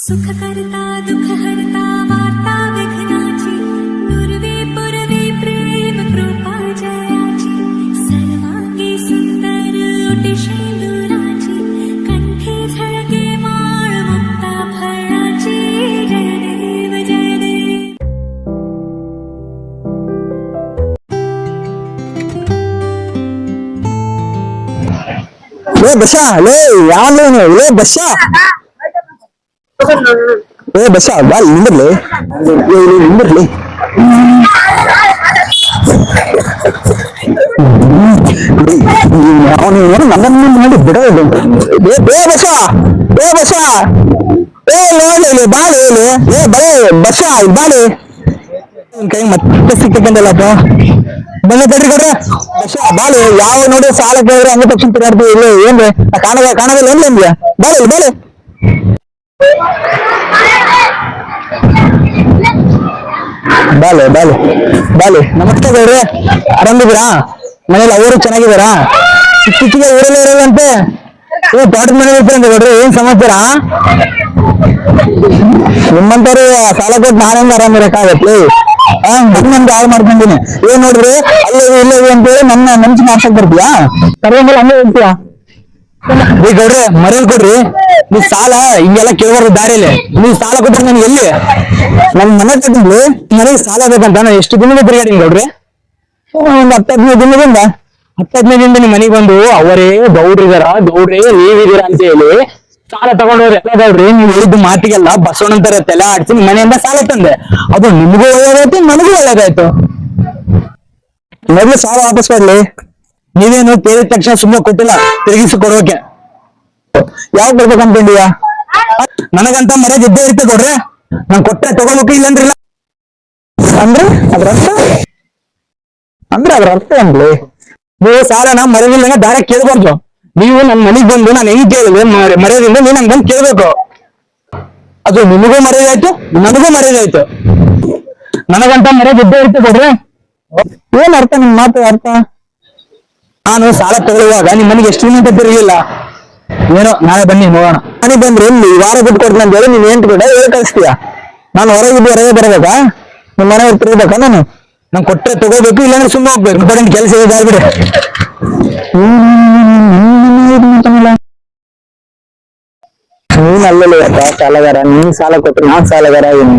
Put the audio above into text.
सुख करता, दुख हरता, वार्ता विघ्नाची पूर्वे पूर्वे, प्रेम, कृपा जयाची, सर्वांगी सुंदर कंठे झळके माळ मुक्ता फळाची, जय देव जय देव. ले बशा ले यार ले ले बशा ಬಸ ಬಾ ನಿಂದಿರ್ಲಿ ನಿಂದಿರ್ಲಿ ಅವನು ಏನು ನನ್ನನ್ನು ಮಾಡಿ ಬಿಡೋದು ಏ ಬೇ ಬಸ ಏ ಬಸ ಏ ನೋಡಿ ಬಾಳೆ ಇಲ್ಲಿ ಏ ಬರೇ ಬಸ ಬಾಳೆ ಕೈ ಮತ್ತೆ ಸಿಕ್ಕಂದಲ್ಲಪ್ಪ ಬನ್ನಿ ತಡ್ರಿ ಕೊಡ್ರೆ ಬಸ ಬಾಳೆ ಯಾವ ನೋಡಿ ಸಾಲ ಕೇಳಿದ್ರೆ ಹಂಗೆ ತಕ್ಷಣ ತಿರುಗಾಡ್ತೀವಿ ಇಲ್ಲಿ ಏನ್ರಿ ಕಾಣದ ಕಾಣದಿಲ್ಲ ಏನ್ರಿ ನಿಮ್ಗೆ ಬಾಳೆ ಇಲ್ಲಿ ಬಾಳೆ ಬಾಲೆ ಬಾಲೆ ಬಾಲೆ. ನಮಸ್ತೆ ಗೌಡ್ರೆ ಆರಾಮಿದ್ದೀರಾ? ಮನೇಲಿ ಅವರು ಚೆನ್ನಾಗಿದ್ದಾರಾ? ಇತ್ತೀಚೆಗೆ ಊರಲ್ಲೇ ಇರೋದಂತೆ ಏ ತೋಟದ ಮನೇಲಿ ಇರ್ತೀರಂತೆ ಗೌಡ್ರೆ ಏನ್ ಸಮಾಚಾರ? ನಿಮ್ಮಂತವ್ರು ಸಾಲ ಕೊಟ್ಟು ನಾನು ಆರಾಮಿರಕ್ಕಾಗತ್ತೆ ಹಾ ನಮ್ಗೆ ಹಾಳು ಮಾಡ್ಕೊಂಡಿನಿ. ಏನ್ ನೋಡ್ರಿ? ಅಲ್ಲೇ ಇಲ್ಲೇ ಅಂತೇಳಿ ನನ್ನ ನೆನ್ಸಿ ಮಾಡ್ಸಕ್ ಬರ್ತೀಯಾ ಕರ್ವಂಗಲ್ಲ ಹಂಗೆ ಹೇಳ್ತೀಯಾ ಈ ಗೌಡ್ರೆ ಮರೇಲಿ ಕೊಡ್ರಿ. ನೀವ್ ಸಾಲ, ಹಿಂಗೆಲ್ಲ ಕೇಳಬಾರ್ದು ದಾರಿಯಲ್ಲಿ ನೀವ್ ಸಾಲ ಕೊಟ್ರೆ ನನ್ಗೆ ಎಲ್ಲಿ? ನನ್ ಮನೆ ತಗೊಂಡು ನನಗೆ ಸಾಲ ಬೇಕಂತ. ನಾನು ಎಷ್ಟು ದಿನದ ತಿರುಗಾಡಿ ನೋಡ್ರಿ ಒಂದ್ ಹತ್ತು ಹದಿನೈದು ದಿನದಿಂದ. ಹತ್ತು ಹದಿನೈದು ದಿನದಿಂದ ನಿಮ್ ಮನೆಗೆ ಬಂದು, ಅವರೇ ಗೌಡ್ರಿದಾರ ಗೌಡ್ರಿ ನೀವಿದೀರ ಅಂತ ಹೇಳಿ ಸಾಲ ತಗೊಂಡವ್ರು ಎಲ್ಲ ಗೌಡ್ರಿ, ನೀವು ಹೇಳಿದ್ದು ಮಾತಿಗೆಲ್ಲ ಬಸವಣ್ಣಂತರ ತಲೆ ಆಡ್ಸಿ ನಿಮ್ ಮನೆಯಿಂದ ಸಾಲ ತಂದೆ. ಅದು ನಿಮ್ಗೂ ಒಳ್ಳೇದಾಯ್ತು, ನನಗೂ ಒಳ್ಳೇದಾಯ್ತು. ಮೊದ್ಲು ಸಾಲ ವಾಪಸ್ ಕೊಡ್ಲಿ. ನೀವೇನು ಕೇಳಿದ ತಕ್ಷಣ ಸುಮ್ಮನೆ ಕೊಟ್ಟಿಲ್ಲ, ತಿರುಗಿಸಿ ಕೊಡೋಕೆ. ಯಾವಾಗ ಬರ್ಬೇಕು ಅನ್ಕೊಂಡಿಯಾ ನನಗಂತ ಮರ್ಯಾದ ಇದ್ದೇ ಇರುತ್ತೆ ಕೊಡ್ರಿ ನಾನ್ ಕೊಟ್ಟೆ ತಗೋಬೇಕು, ಇಲ್ಲಂದ್ರೆ ಇಲ್ಲ. ಅಂದ್ರೆ ಅದ್ರ ಅರ್ಥ? ಅಂದ್ರೆ ಅದ್ರ ಅರ್ಥ ಏನ್ಲಿ ನೀವು ನಾ ಮರ್ಯಾದಿಲ್ಲ ಡೈರೆಕ್ಟ್ ಕೇಳ್ಬಾರ್ದು. ನೀವು ನನ್ ಮನೆಗ್ ಬಂದು ನಾನು ಹೆಂಗ್ ಕೇಳಿದೆ ಮರ್ಯಾದಿಂದ ನೀವು ನಂಗೆ ಬಂದು ಕೇಳ್ಬೇಕು. ಅದು ನಿಮಗೂ ಮರ್ಯಾದೆ ಆಯ್ತು, ನನಗೂ ಮರ್ಯಾದೆ ಆಯ್ತು. ನನಗಂತ ಮರ್ಯಾದೆ ಇದ್ದೇ ಇರುತ್ತೆ ಕೊಡ್ರೆ ಏನ್ ಅರ್ಥ ನಿಮ್ ಮಾತು ಅರ್ಥ? ನಾನು ಸಾಲ ತಗೊಳ್ಳುವಾಗ ನಿಮ್ಮ ಮನೆಗೆ ಎಷ್ಟು ಅಂತ ತಿರುಗಿಲ್ಲ ಏನೋ ನಾಳೆ ಬನ್ನಿ ನೋಡೋಣ ಮನೆಗೆ ಬಂದ್ರೆ ಇಲ್ಲಿ ಈ ವಾರ ಬಿಟ್ಟು ಕೊಡ್ತೀನಿ ಅಂತ ಹೇಳಿ ನೀನ್ ಏನ್ ಕೂಡ ಹೇಳಿ ಕಳಿಸ್ತೀಯ ನಾನು ಹೊರಗಿದ್ದು ಹೊರಗೆ ಬರಬೇಕಾ ನಿಮ್ಮ ಮನೆಯವ್ರು ತಿರುಗಬೇಕಾ ನಾನು ನಾನು ಕೊಟ್ಟರೆ ತಗೋಬೇಕು ಇಲ್ಲಾಂದ್ರೆ ಸುಮ್ಮನೆ ಹೋಗ್ಬೇಕು ಇಂಪಾರ್ಟೆಂಟ್ ಕೆಲಸ ಇದೆ ಆಗ್ಬಿಡೆ ನೀನ್ ಅಲ್ಲಲ್ಲ ಸಾಲಗಾರ ನೀನ್ ಸಾಲ ಕೊಟ್ಟರೆ ನಾನ್ ಸಾಲಗಾರ ಏನು